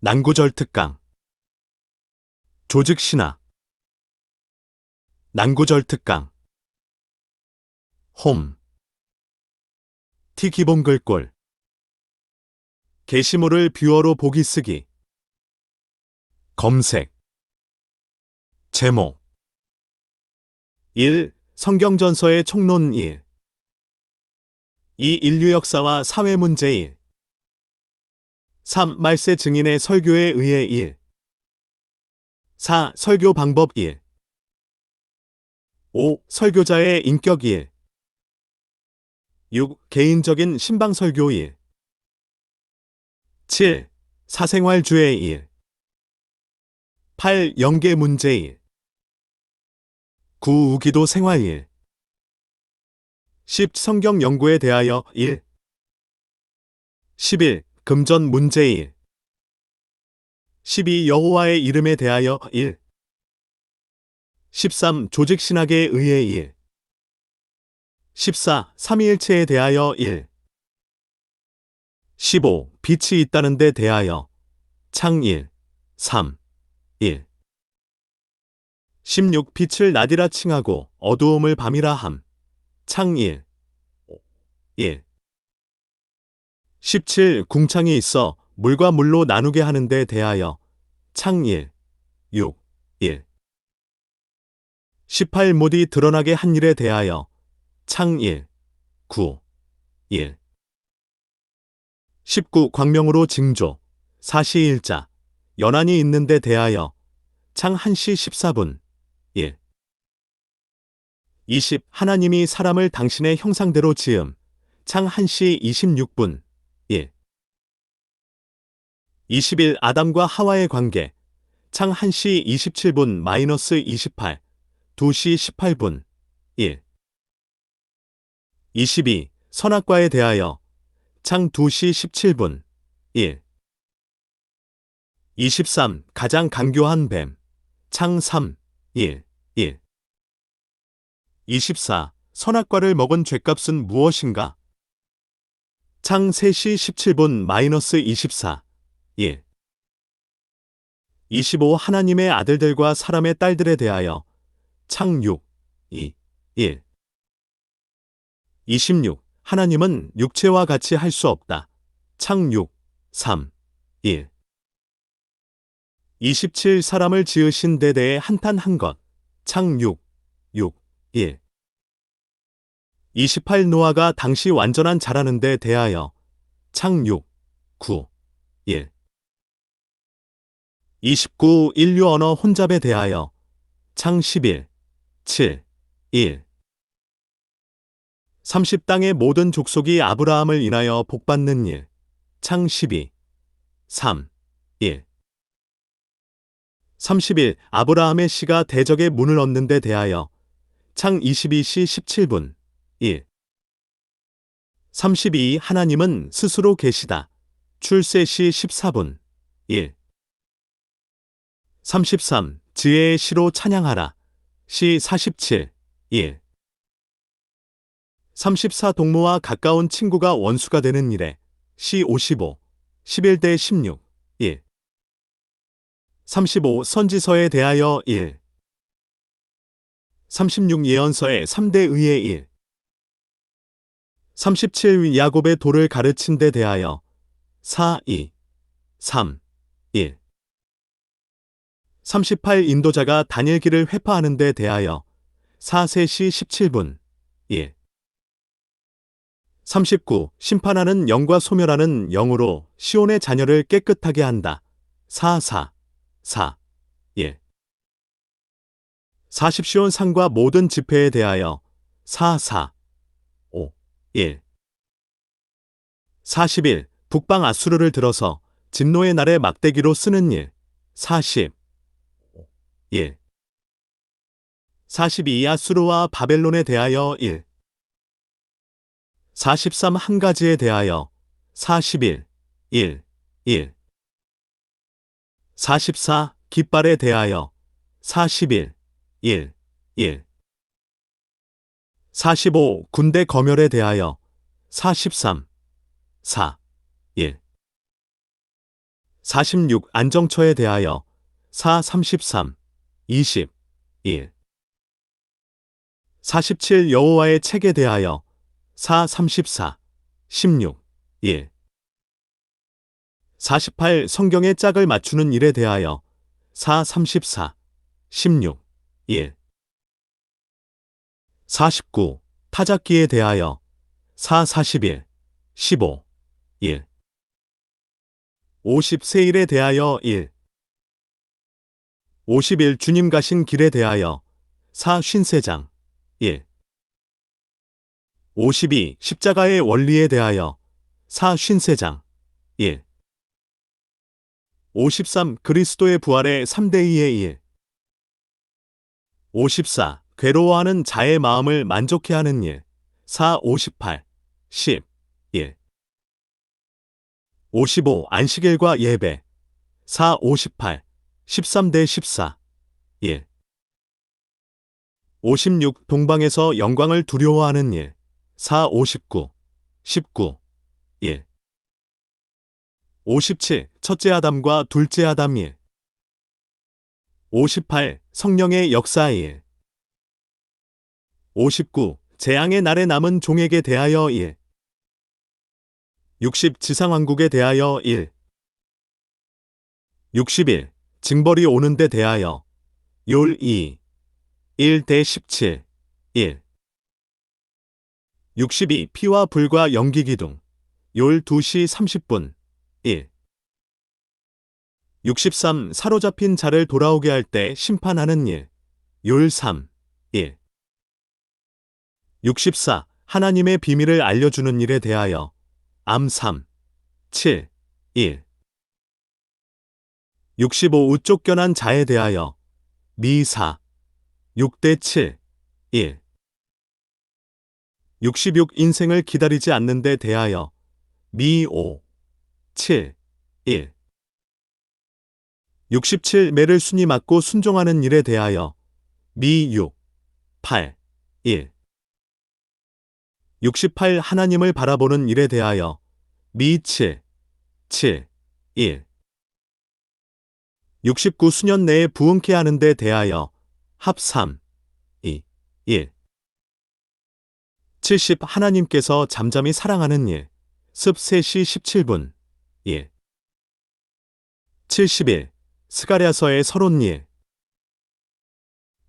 난구절 특강. 조직 신화 난구절 특강. 홈. T 기본 글꼴. 게시물을 뷰어로 보기 쓰기. 검색. 제목. 1. 성경전서의 총론 1 2. 인류 역사와 사회 문제 1 3. 말세 증인의 설교에 의해 1 4. 설교 방법 1 5. 설교자의 인격 1 6. 개인적인 신방 설교 1 7. 사생활 주의 1 8. 연계 문제 1 9. 우기도 생활 1 10. 성경 연구에 대하여 1 11. 금전 문제 1 12. 여호와의 이름에 대하여 1 13. 조직 신학에 의해 1 14. 삼위일체에 대하여 1 15. 빛이 있다는 데 대하여 창1 3 1 16. 빛을 낮이라 칭하고 어두움을 밤이라 함. 창1 1 17. 궁창이 있어 물과 물로 나누게 하는 데 대하여 창1 6 1 18. 못이 드러나게 한 일에 대하여 창1 9 1 19. 광명으로 징조 사시일자 연한이 있는 데 대하여 창 1시 14분 1 20. 하나님이 사람을 당신의 형상대로 지음 창 1시 26분 1 21. 아담과 하와의 관계 창 1시 27분 마이너스 28 2시 18분 1 22. 선악과에 대하여 창 2시 17분 1 23. 가장 간교한 뱀 창 3 1 1 24. 선악과를 먹은 죄값은 무엇인가? 창 3시 17분 마이너스 24 1 25. 하나님의 아들들과 사람의 딸들에 대하여 창6 2 1 26. 하나님은 육체와 같이 할 수 없다. 창6 3 1 27. 사람을 지으신 데 대해 한탄 한 것. 창6 6 1 28. 노아가 당시 완전한 자라는 데 대하여 창6 9 1 29. 인류 언어 혼잡에 대하여 창 11 7 1 30. 땅의 모든 족속이 아브라함을 인하여 복받는 일. 창 12 3 1 31. 아브라함의 씨가 대적의 문을 얻는 데 대하여 창 22시 17분 1 32. 하나님은 스스로 계시다. 출세시 14분 1 33. 지혜의 시로 찬양하라. 시 47 1 34. 동무와 가까운 친구가 원수가 되는 일에 시 55 11대 16 1 35. 선지서에 대하여 1 36. 예언서의 3대 의의 1 37. 야곱의 도를 가르친 데 대하여 4 2 3 1 38. 인도자가 다니엘기를 회파하는 데 대하여 4세시 17분 1 39. 심판하는 영과 소멸하는 영으로 시온의 자녀를 깨끗하게 한다. 4 4 4 1 40. 시온 상과 모든 집회에 대하여 4 4 5 1 41. 북방 아수르를 들어서 진노의 날에 막대기로 쓰는 일 40 1 42. 아수르와 바벨론에 대하여 1 43. 한 가지에 대하여 41 1 1 44. 깃발에 대하여 41 1 1 45. 군대 검열에 대하여 43 4 1 46 안정처에 대하여 4 33 20 1 47 여호와의 책에 대하여 4 34 16 1 48 성경의 짝을 맞추는 일에 대하여 4 34 16 1 49 타작기에 대하여 4 41 15 1 50 세일에 대하여 1 51 주님 가신 길에 대하여 4 쉰세장 1 52 십자가의 원리에 대하여 4 쉰세장 1 53 그리스도의 부활의 3대2의 1 54 괴로워하는 자의 마음을 만족해 하는 일. 4 58 10 1 55 안식일과 예배. 4 58 13대 14 1 56 동방에서 영광을 두려워하는 일 4 59 19 1 57 첫째 아담과 둘째 아담 일58 성령의 역사 일59 재앙의 날에 남은 종에게 대하여 1 60 지상왕국에 대하여 1 61 징벌이 오는 데 대하여. 율 2 1대 17 1 62 피와 불과 연기 기둥. 율 2시 30분 1 63 사로잡힌 자를 돌아오게 할 때 심판하는 일. 율 3 1 64 하나님의 비밀을 알려주는 일에 대하여. 암 3 7 1 65 우 쫓겨난 자에 대하여. 미4 6대 7 1 66 인생을 기다리지 않는 데 대하여. 미5 7 1 67 매를 순이 맞고 순종하는 일에 대하여. 미6 8 1 68 하나님을 바라보는 일에 대하여. 미7 7 1 69 수년 내에 부흥케 하는 데 대하여 합 3 2 1 70 하나님께서 잠잠히 사랑하는 일 습 3시 17분 1 71 스가랴서의 서론 일.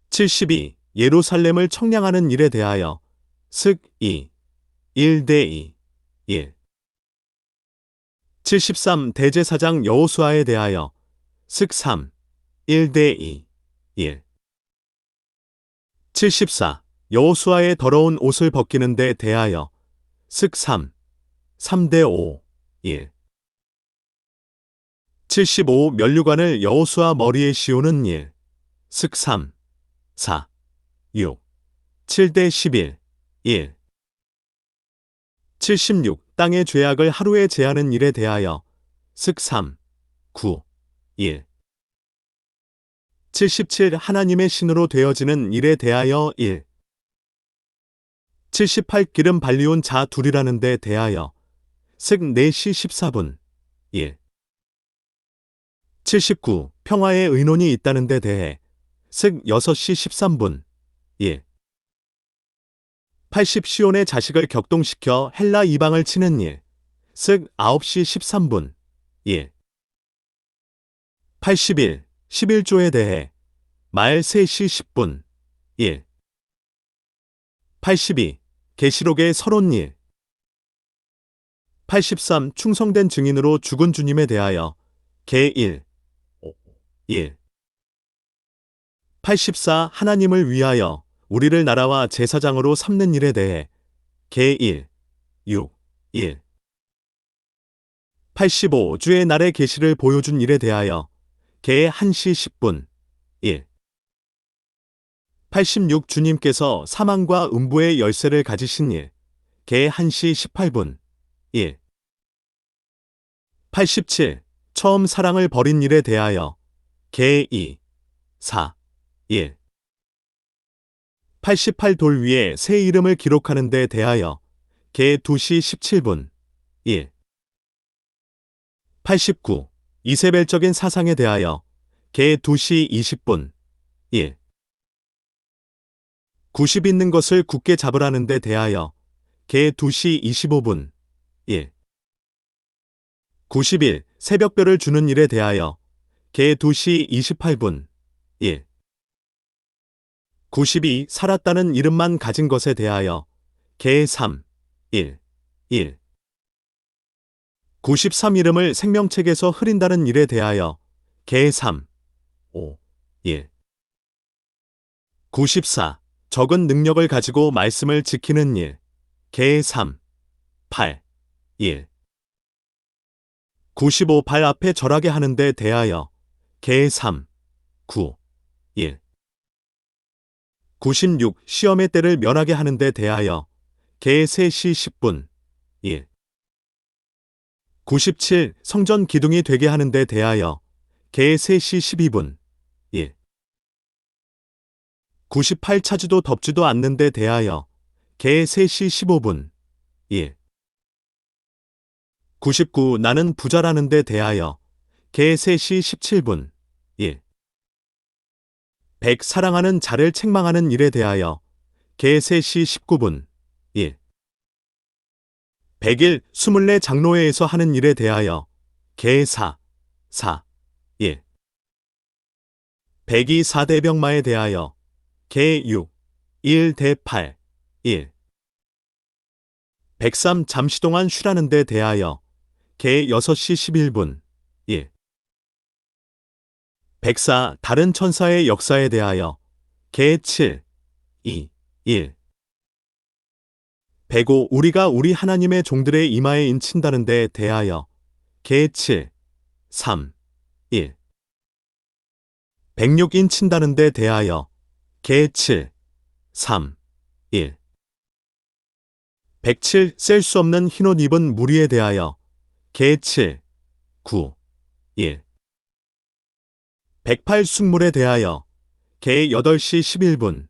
72 예루살렘을 청량하는 일에 대하여 슥2 1대 2 1 73 대제사장 여호수아에 대하여 슥3 1대 2 1 74 여호수아의 더러운 옷을 벗기는 데 대하여 슥3 3대 5 1 75 면류관을 여호수아 머리에 씌우는 일. 슥 3, 4, 6, 7대 11, 1. 76 땅의 죄악을 하루에 제하는 일에 대하여 슥 3, 9, 1. 77 하나님의 신으로 되어지는 일에 대하여 1. 78 기름 발리온 자 둘이라는 데 대하여 슥 4시 14분 1. 79. 평화의 의논이 있다는 데 대해 슥 6시 13분 1. 80. 시온의 자식을 격동시켜 헬라 이방을 치는 일. 슥 9시 13분 1. 81. 11조에 대해 말 3시 10분 1. 82. 계시록의 서론 일. 83. 충성된 증인으로 죽은 주님에 대하여 개 1. 1. 84. 하나님을 위하여 우리를 나라와 제사장으로 삼는 일에 대해 개 1. 6. 1. 85. 주의 날의 계시를 보여준 일에 대하여 개 1시 10분 1. 86. 주님께서 사망과 음부의 열쇠를 가지신 일. 개 1시 18분 1. 87. 처음 사랑을 버린 일에 대하여 개 2, 4, 1. 88 돌 위에 새 이름을 기록하는 데 대하여 개 2시 17분 1. 89. 이세벨적인 사상에 대하여 개 2시 20분 1. 90 있는 것을 굳게 잡으라는 데 대하여 개 2시 25분 1. 91. 새벽별을 주는 일에 대하여 개 2시 28분 1. 92. 살았다는 이름만 가진 것에 대하여 개 3. 1. 1. 93 이름을 생명책에서 흐린다는 일에 대하여 개 3. 5. 1. 94. 적은 능력을 가지고 말씀을 지키는 일. 개 3. 8. 1. 95. 발 앞에 절하게 하는 데 대하여 개 3. 9. 1. 96. 시험의 때를 면하게 하는 데 대하여 개 3시 10분 1. 97. 성전 기둥이 되게 하는 데 대하여 개 3시 12분 1. 98. 차지도 덥지도 않는 데 대하여 개 3시 15분 1. 99. 나는 부자라는 데 대하여 개 3시 17분 1. 100. 사랑하는 자를 책망하는 일에 대하여 개 3시 19분 1. 100일 24 장로회에서 하는 일에 대하여 개 4, 4, 1. 102 4대 병마에 대하여 개 6, 1대 8, 1. 103 잠시 동안 쉬라는 데 대하여 개 6시 11분 1. 104 다른 천사의 역사에 대하여 개 7, 2, 1. 105 우리가 우리 하나님의 종들의 이마에 인친다는 데 대하여 개 7, 3, 1. 106 인친다는 데 대하여 개 7, 3, 1. 107 셀 수 없는 흰옷 입은 무리에 대하여 개 7, 9, 1. 108 숙물에 대하여 개 8시 11분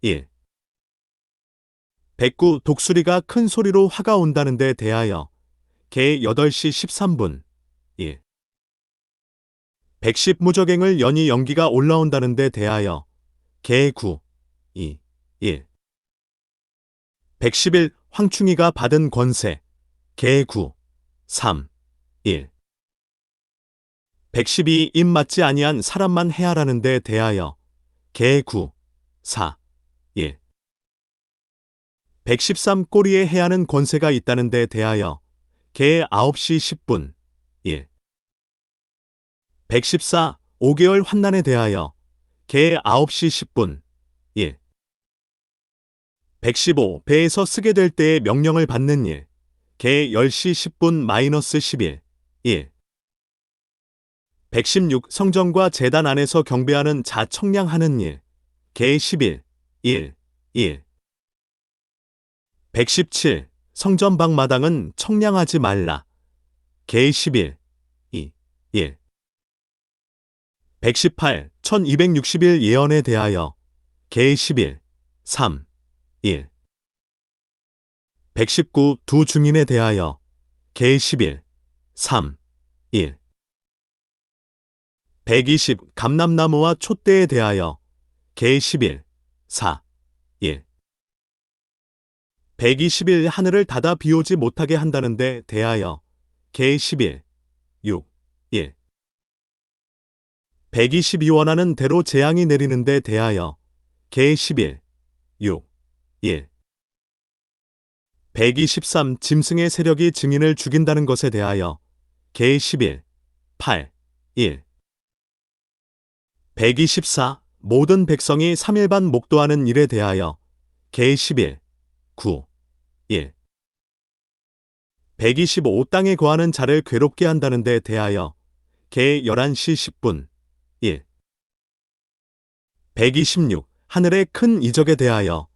1. 109 독수리가 큰 소리로 화가 온다는 데 대하여 개 8시 13분 1. 110 무적행을 연이 연기가 올라온다는 데 대하여 개 9, 2, 1. 111 황충이가 받은 권세 개 9, 3, 1. 112 입 맞지 아니한 사람만 해하라는 데 대하여 개 9, 4, 1. 113 꼬리에 해하는 권세가 있다는 데 대하여 개 9시 10분 1. 114 5개월 환난에 대하여 개 9시 10분 1. 115 배에서 쓰게 될 때의 명령을 받는 일. 개 10시 10분 마이너스 11 1. 116 성전과 재단 안에서 경배하는 자 청량하는 일. 개 11 1 1. 117 성전 방 마당은 청량하지 말라. 개 11 2 1. 118 1260일 예언에 대하여 개 11 3 1. 119두 중인에 대하여 개 11 3 1. 120 감람나무와 촛대에 대하여 개 11 4 1. 121 하늘을 닫아 비오지 못하게 한다는 데 대하여 개 11 6 1. 122 원하는 대로 재앙이 내리는 데 대하여 개 11 6 1. 123 짐승의 세력이 증인을 죽인다는 것에 대하여 개 11 8 1. 124 모든 백성이 3일반 목도하는 일에 대하여 개 11 9 1. 125 땅에 거하는 자를 괴롭게 한다는 데 대하여 개 11시 10분 1. 126 하늘의 큰 이적에 대하여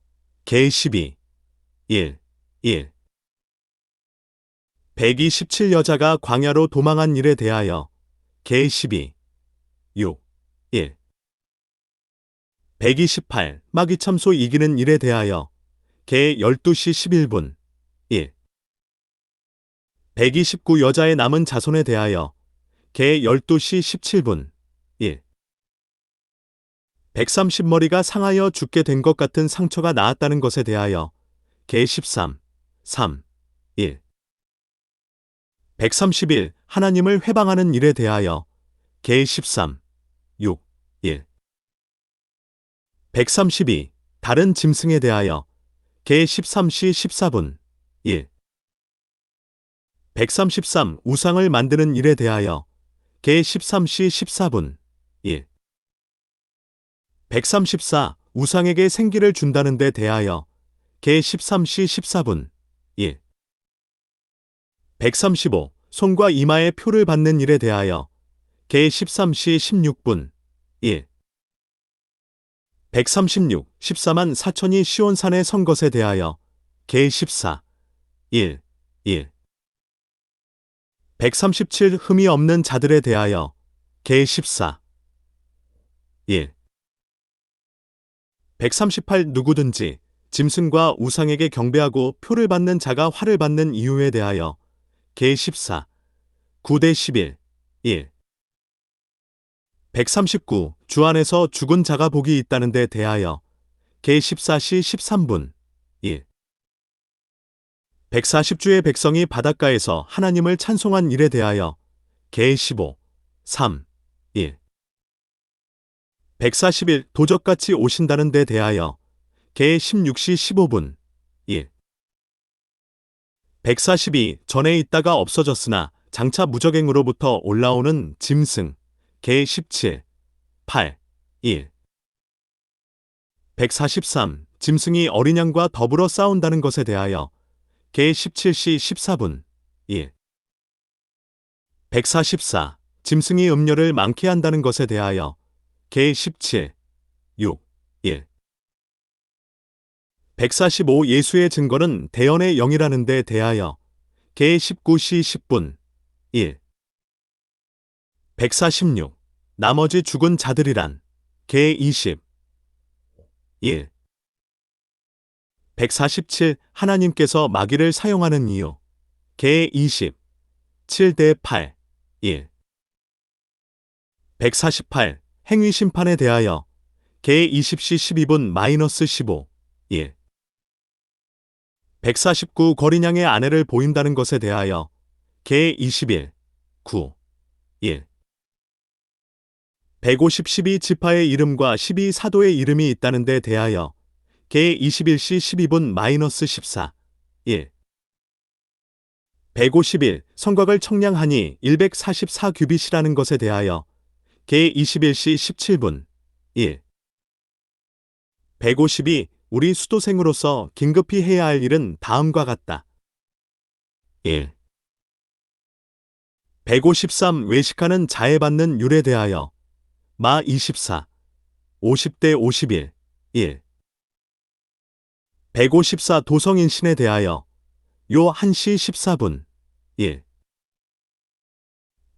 개 12 1 1. 127 여자가 광야로 도망한 일에 대하여 개 12 6 1. 128 마귀 참소 이기는 일에 대하여 개 12시 11분 1. 129 여자의 남은 자손에 대하여 개 12시 17분 1. 130머리가 상하여 죽게 된 것 같은 상처가 나았다는 것에 대하여 개 13, 3, 1. 131. 하나님을 회방하는 일에 대하여 개 13, 6, 1. 132. 다른 짐승에 대하여 개 13시 14분 1. 133. 우상을 만드는 일에 대하여 개 13시 14분 1. 134. 우상에게 생기를 준다는 데 대하여 개 13시 14분 1. 135. 손과 이마에 표를 받는 일에 대하여 개 13시 16분 1. 136. 14만 4천이 시온산에 선 것에 대하여 개 14 1. 1. 137. 흠이 없는 자들에 대하여 개 14 1. 138. 누구든지 짐승과 우상에게 경배하고 표를 받는 자가 화를 받는 이유에 대하여 개 14 9대 11 1. 139. 주 안에서 죽은 자가 복이 있다는 데 대하여 개 14시 13분 1. 140주의 백성이 바닷가에서 하나님을 찬송한 일에 대하여 개 15, 3, 1. 141. 도적같이 오신다는 데 대하여 개 16시 15분 1. 142. 전에 있다가 없어졌으나 장차 무적행으로부터 올라오는 짐승 개 17, 8, 1. 143. 짐승이 어린 양과 더불어 싸운다는 것에 대하여 개 17시 14분 1. 144. 짐승이 음료를 많게 한다는 것에 대하여 개 17, 6, 1. 145. 예수의 증거는 대언의 영이라는 데 대하여 개 19시 10분 1. 146. 나머지 죽은 자들이란 개 20. 1. 147. 하나님께서 마귀를 사용하는 이유 개 20. 7대 8. 1. 148. 행위 심판에 대하여 개 20시 12분 마이너스 15. 1. 149. 거린양의 아내를 보인다는 것에 대하여 개 21. 9. 1. 150, 12 지파의 이름과 12 사도의 이름이 있다는 데 대하여 개 21시 12분 마이너스 14. 1. 151. 성곽을 청량하니 144 규빗이라는 것에 대하여 개 21시 17분 1. 152. 우리 수도생으로서 긴급히 해야 할 일은 다음과 같다. 1. 153. 외식하는 자에 받는 율에 대하여 마 24. 50대 51. 1. 154. 도성인신에 대하여 요 1시 14분 1.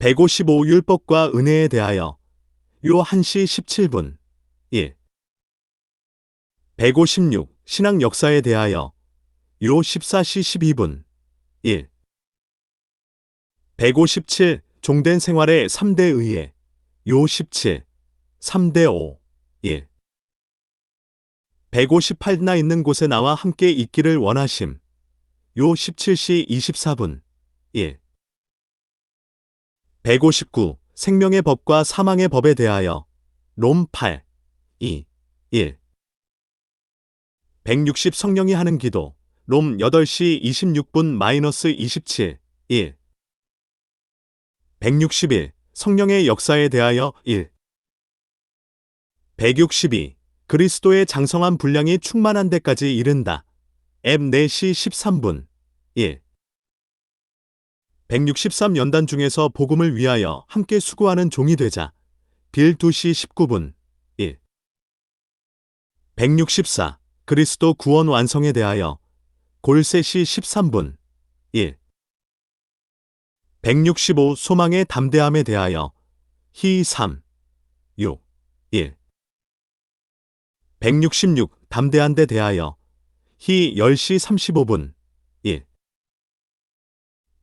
155. 율법과 은혜에 대하여 요 1시 17분 1. 156. 신앙 역사에 대하여 요 14시 12분 1. 157. 종된 생활의 3대 의회 요 17. 3대 5. 1. 158나 있는 곳에 나와 함께 있기를 원하심. 요 17시 24분. 1. 159. 생명의 법과 사망의 법에 대하여. 롬 8. 2. 1. 160 성령이 하는 기도. 롬 8시 26분 마이너스 27. 1. 161. 성령의 역사에 대하여 1. 162. 그리스도의 장성한 분량이 충만한 데까지 이른다. M 4시 13분. 1. 163 연단 중에서 복음을 위하여 함께 수고하는 종이 되자. 빌 2시 19분. 1. 164. 그리스도 구원 완성에 대하여 골세시 13분. 1. 165. 소망의 담대함에 대하여 히 3. 6. 1. 166. 담대한 데 대하여 히 10시 35분 1.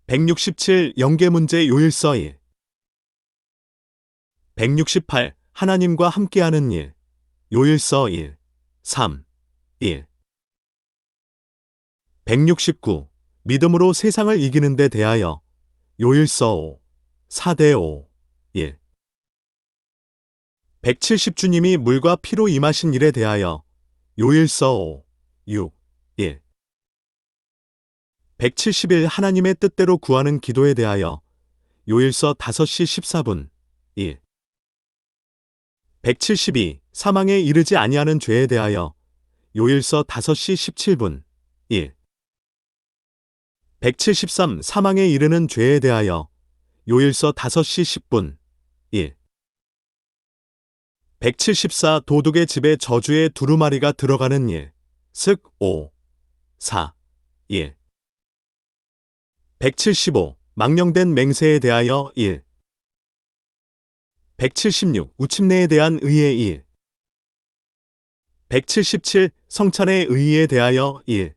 167. 연계 문제 요일서 1. 168. 하나님과 함께하는 일. 요일서 1. 3. 1. 169. 믿음으로 세상을 이기는 데 대하여. 요일서 5. 4대 5. 1. 170. 주님이 물과 피로 임하신 일에 대하여. 요일서 5. 6. 1. 171. 하나님의 뜻대로 구하는 기도에 대하여. 요일서 5시 14분. 1. 172. 사망에 이르지 아니하는 죄에 대하여. 요일서 5시 17분. 1. 173. 사망에 이르는 죄에 대하여. 요일서 5시 10분. 1. 174. 도둑의 집에 저주의 두루마리가 들어가는 일. 슥 5. 4. 1. 175. 망령된 맹세에 대하여 1. 176. 우침내에 대한 의의 1. 177. 성찬의 의의에 대하여 1.